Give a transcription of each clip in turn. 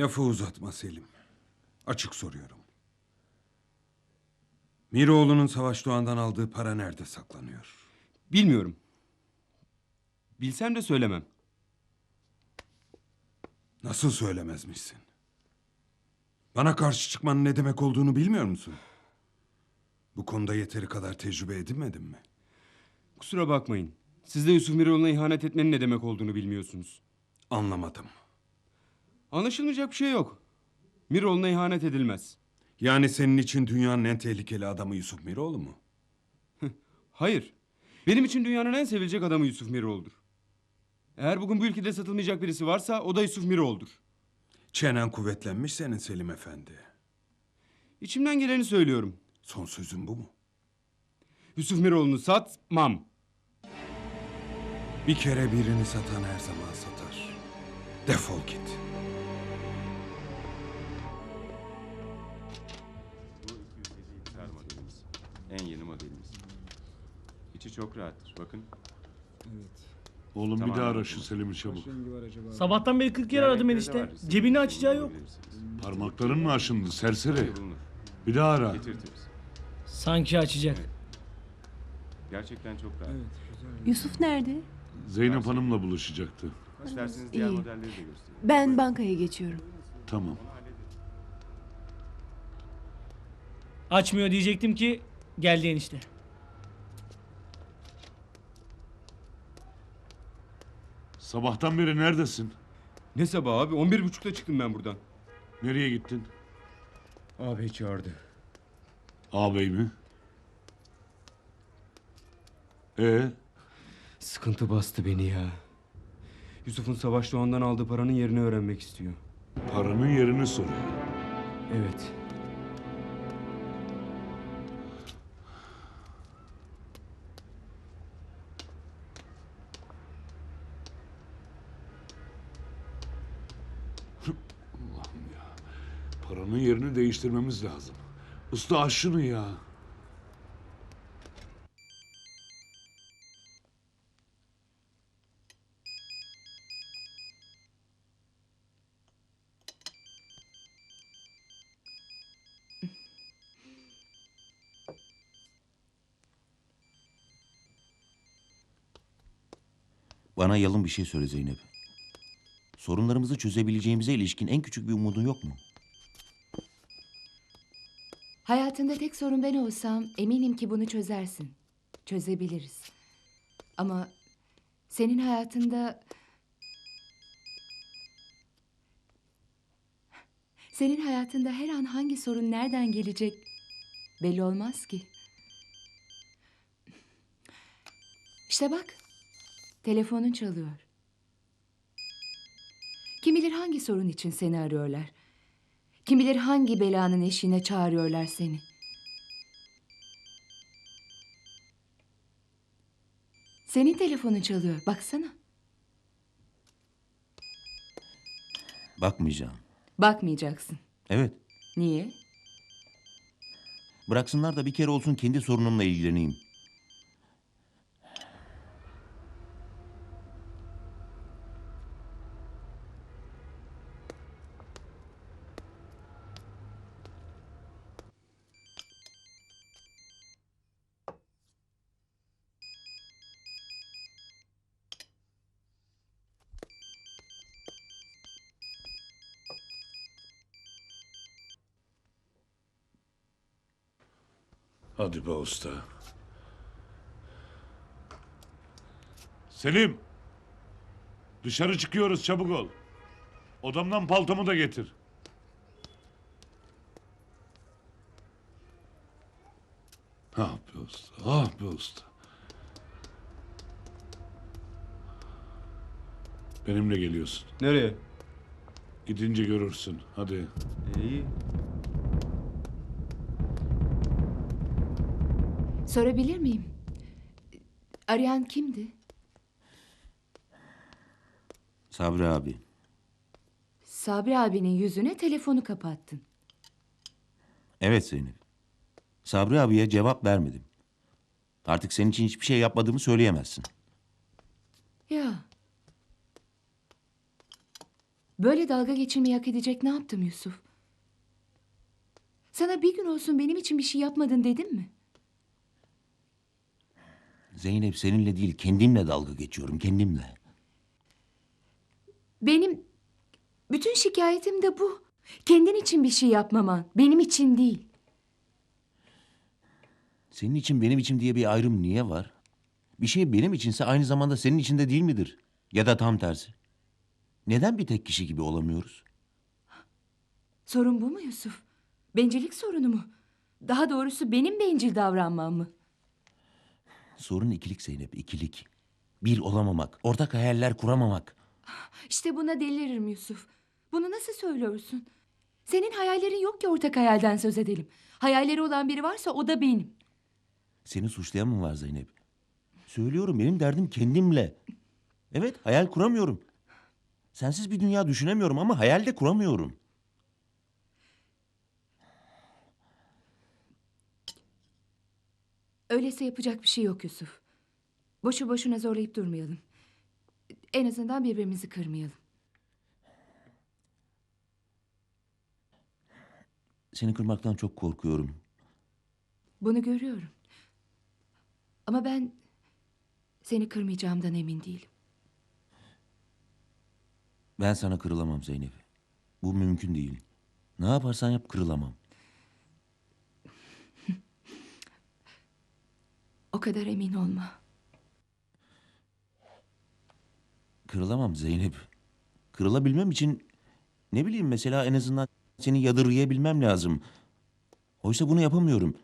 Lafı uzatma Selim. Açık soruyorum. Miroğlu'nun Savaş Doğan'dan aldığı para nerede saklanıyor? Bilmiyorum. Bilsem de söylemem. Nasıl söylemezmişsin? Bana karşı çıkmanın ne demek olduğunu bilmiyor musun? Bu konuda yeteri kadar tecrübe edinmedin mi? Kusura bakmayın. Siz de Yusuf Miroğlu'na ihanet etmenin ne demek olduğunu bilmiyorsunuz. Anlamadım. Anlaşılmayacak bir şey yok. Miroğlu'na ihanet edilmez. Yani senin için dünyanın en tehlikeli adamı Yusuf Miroğlu mu? Hayır. Benim için dünyanın en sevilecek adamı Yusuf Miroğlu'dur. Eğer bugün bu ülkede satılmayacak birisi varsa o da Yusuf Miroğlu'dur. Çenen kuvvetlenmiş senin Selim Efendi. İçimden geleni söylüyorum. Son sözün bu mu? Yusuf Miroğlu'nu satmam. Bir kere birini satan her zaman satar. Defol git. En yeni modelimiz. İçi çok rahattır. Bakın. Oğlum bir Tamam, daha ara şu Selim'i çabuk. Sabahtan beri 40 kere aradım Diğer renkleri de enişte. var. Cebini açacağı yok. Parmakların mı aşındı serseri? Bulunur. Bir daha ara. Getirtiriz. Sanki açacak. Gerçekten çok rahat. Yusuf nerede? Zeynep Hanım'la buluşacaktı. İsterseniz diğer İyi. modelleri de göstereyim. Ben bankaya geçiyorum. Tamam. Açmıyor diyecektim ki geldi enişte. Sabahtan beri neredesin? Ne sabah abi? 11.30'da çıktım ben buradan. Nereye gittin? Abi çağırdı. Ağabey mi? Ee, Sıkıntı bastı beni ya. Yusuf'un Savaş Doğan'dan aldığı paranın yerini öğrenmek istiyor. paranın yerini soruyor. Evet. Paranın yerini değiştirmemiz lazım. Usta aç şunu ya. Bana yalın bir şey söyle Zeynep. Sorunlarımızı çözebileceğimize ilişkin en küçük bir umudun yok mu? Hayatında tek sorun ben olsam eminim ki bunu çözersin. Çözebiliriz. Ama senin hayatında... Senin hayatında her an hangi sorun nereden gelecek belli olmaz ki. İşte bak, telefonun çalıyor. Kim bilir hangi sorun için seni arıyorlar. Kim bilir hangi belanın eşiğine çağırıyorlar seni. Senin telefonun çalıyor. Baksana. Bakmayacağım. Bakmayacaksın. Evet. Niye? Bıraksınlar da bir kere olsun kendi sorunumla ilgileneyim. Hadi be usta. Selim. Dışarı çıkıyoruz çabuk ol. Odamdan paltomu da getir. Ah be usta, ah be usta. Benimle geliyorsun. Nereye? Gidince görürsün. Hadi. İyi. Sorabilir miyim? Arayan kimdi? Sabri abi. Sabri abinin yüzüne telefonu kapattın. Evet Zeynep. Sabri abiye cevap vermedim. Artık senin için hiçbir şey yapmadığımı söyleyemezsin. Ya. Böyle dalga geçilmeyi hak edecek ne yaptım Yusuf? Sana bir gün olsun benim için bir şey yapmadın dedim mi? Zeynep seninle değil kendimle dalga geçiyorum kendimle. Benim bütün şikayetim de bu. Kendin için bir şey yapmaman, benim için değil. Senin için benim için diye bir ayrım niye var? Bir şey benim içinse aynı zamanda senin için de değil midir? Ya da tam tersi. Neden bir tek kişi gibi olamıyoruz? Sorun bu mu Yusuf? Bencillik sorunu mu? Daha doğrusu benim bencil davranmam mı? Sorun ikilik Zeynep, ikilik. Bir olamamak, ortak hayaller kuramamak. İşte buna deliririm Yusuf. Bunu nasıl söylüyorsun? Senin hayallerin yok ki ortak hayalden söz edelim. Hayalleri olan biri varsa o da benim. Seni suçlayan mı var Zeynep? Söylüyorum benim derdim kendimle. Evet hayal kuramıyorum. Sensiz bir dünya düşünemiyorum ama hayal de kuramıyorum. Öyleyse yapacak bir şey yok Yusuf. Boşu boşuna zorlayıp durmayalım. En azından birbirimizi kırmayalım. Seni kırmaktan çok korkuyorum. Bunu görüyorum. Ama ben seni kırmayacağımdan emin değilim. Ben sana kırılamam Zeynep. Bu mümkün değil. Ne yaparsan yap kırılamam. O kadar emin olma. Kırılamam Zeynep. Kırılabilmem için ne bileyim mesela en azından seni yadırgayabilmem lazım. Oysa bunu yapamıyorum.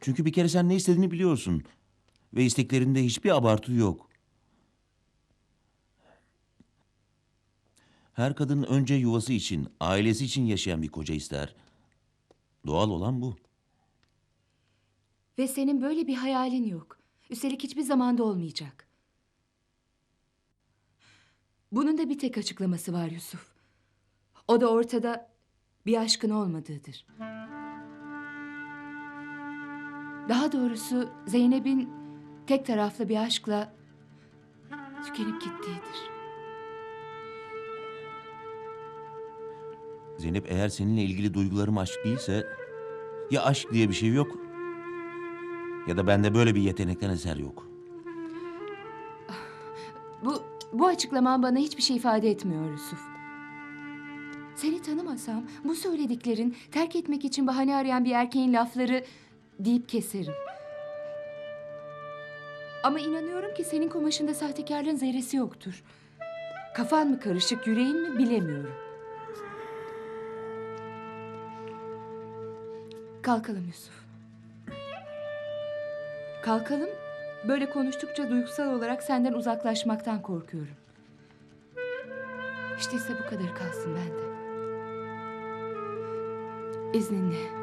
Çünkü bir kere sen ne istediğini biliyorsun. Ve isteklerinde hiçbir abartı yok. Her kadın önce yuvası için, ailesi için yaşayan bir koca ister. Doğal olan bu. Ve senin böyle bir hayalin yok. Üstelik hiçbir zamanda olmayacak. Bunun da bir tek açıklaması var Yusuf. O da ortada bir aşkın olmadığıdır. Daha doğrusu Zeynep'in tek taraflı bir aşkla tükenip gittiğidir. Zeynep eğer seninle ilgili duygularım aşk değilse ya aşk diye bir şey yok ya da bende böyle bir yetenekten eser yok. Bu, bu açıklaman bana hiçbir şey ifade etmiyor Yusuf. Seni tanımasam bu söylediklerin terk etmek için bahane arayan bir erkeğin lafları deyip keserim. Ama inanıyorum ki senin kumaşında sahtekarlığın zerresi yoktur. Kafan mı karışık, yüreğin mi bilemiyorum. Kalkalım Yusuf. Kalkalım. Böyle konuştukça duygusal olarak senden uzaklaşmaktan korkuyorum. İşte ise bu kadar kalsın bende. İzninle.